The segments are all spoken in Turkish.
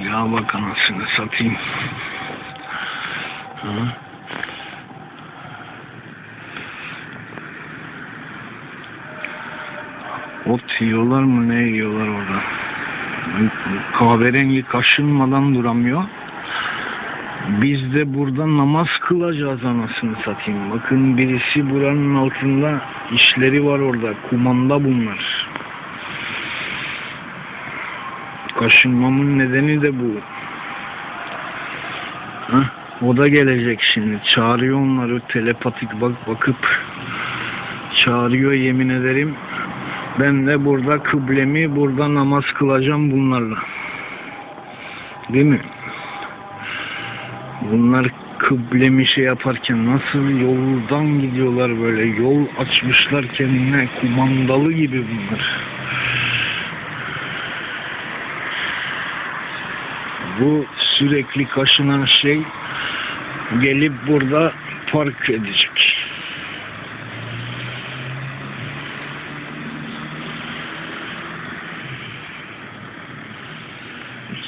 Ya bak anasını satayım. Hı? Ot yiyorlar mı ne yiyorlar orada? Kahverengi kaşınmadan duramıyor. Biz de burada namaz kılacağız anasını satayım. Bakın birisi buranın altında işleri var orada. Kumanda bunlar. Kaşınmamın nedeni de bu. Heh, o da gelecek şimdi. Çağırıyor onları telepatik bak bakıp çağırıyor yemin ederim. Ben de burada kıblemi burada namaz kılacağım bunlarla. Değil mi? Bunlar kıblemi şey yaparken nasıl yoldan gidiyorlar böyle yol açmışlar kendine kumandalı gibi bunlar. Bu sürekli kaşınan şey gelip burada park edecek.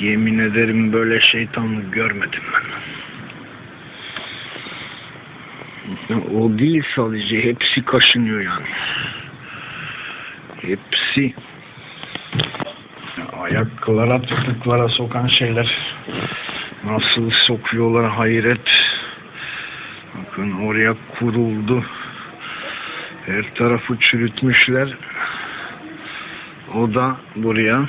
Yemin ederim böyle şeytanlık görmedim ben. O değil sadece hepsi kaşınıyor yani. Hepsi ayaklara tırtıklara sokan şeyler nasıl sokuyorlar hayret. Bakın oraya kuruldu. Her tarafı çürütmüşler. O da buraya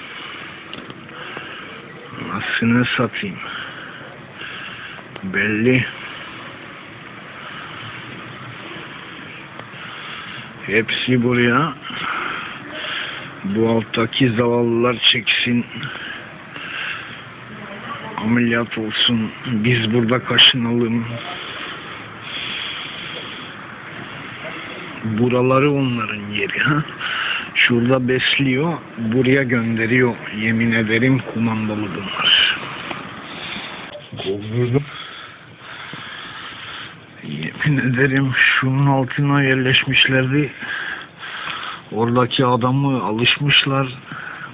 Nasını satayım. Belli. Hepsi buraya. Bu alttaki zavallılar çeksin. Ameliyat olsun. Biz burada kaşınalım. Buraları onların yeri. Ha? Şurada besliyor, buraya gönderiyor. Yemin ederim kumandalı bunlar. Kovdurdum. Yemin ederim şunun altına yerleşmişlerdi. Oradaki adamı alışmışlar.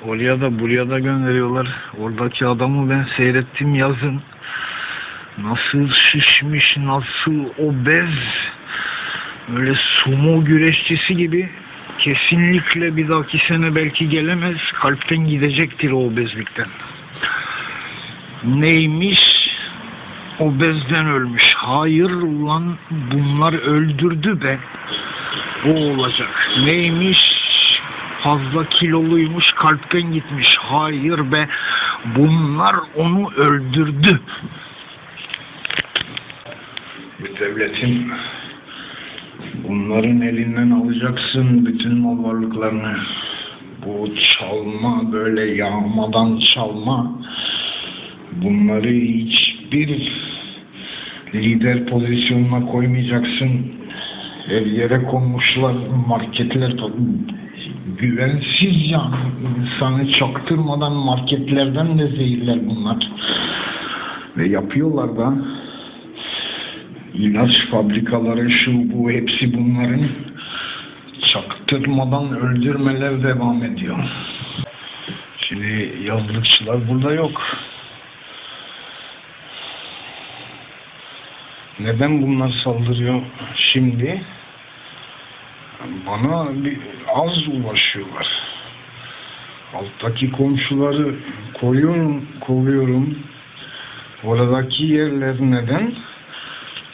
Oraya da buraya da gönderiyorlar. Oradaki adamı ben seyrettim yazın. Nasıl şişmiş, nasıl obez. Böyle sumo güreşçisi gibi kesinlikle bir dahaki sene belki gelemez. Kalpten gidecektir o obezlikten. Neymiş? Obezden ölmüş. Hayır ulan bunlar öldürdü be. O olacak. Neymiş? Fazla kiloluymuş, kalpten gitmiş. Hayır be. Bunlar onu öldürdü. Bir devletin Bunların elinden alacaksın bütün mal varlıklarını. Bu çalma böyle yağmadan çalma. Bunları hiçbir lider pozisyonuna koymayacaksın. Her yere konmuşlar marketler güvensiz yani insanı çaktırmadan marketlerden de zehirler bunlar. Ve yapıyorlar da ilaç fabrikaları şu bu hepsi bunların çaktırmadan öldürmeler devam ediyor. Şimdi yazlıkçılar burada yok. Neden bunlar saldırıyor şimdi? Bana bir az ulaşıyorlar. Alttaki komşuları koruyorum, koruyorum. Oradaki yerler neden?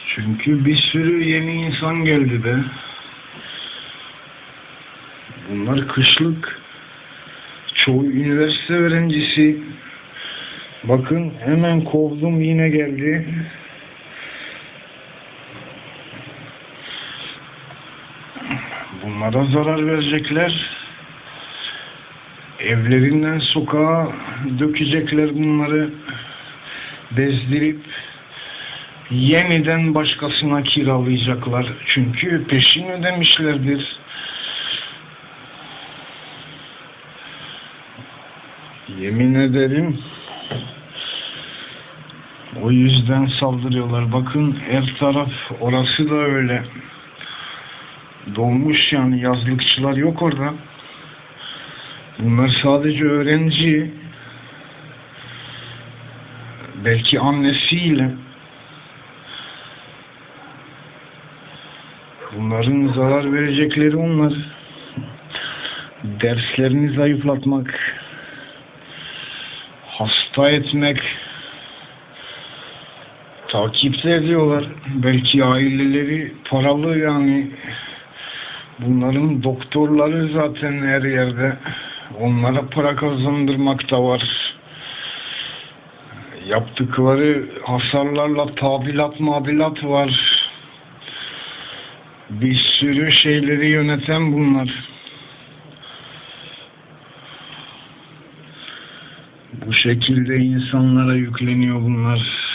Çünkü bir sürü yeni insan geldi be. Bunlar kışlık. Çoğu üniversite öğrencisi. Bakın hemen kovdum yine geldi. Bunlara zarar verecekler. Evlerinden sokağa dökecekler bunları. Bezdirip yeniden başkasına kiralayacaklar. Çünkü peşin ödemişlerdir. Yemin ederim o yüzden saldırıyorlar. Bakın her taraf orası da öyle. Dolmuş yani yazlıkçılar yok orada. Bunlar sadece öğrenci. Belki annesiyle. Bunların zarar verecekleri onlar. Derslerini zayıflatmak, hasta etmek, takipte ediyorlar. Belki aileleri paralı yani. Bunların doktorları zaten her yerde. Onlara para kazandırmak da var. Yaptıkları hasarlarla tadilat madilat var. Bir sürü şeyleri yöneten bunlar. Bu şekilde insanlara yükleniyor bunlar.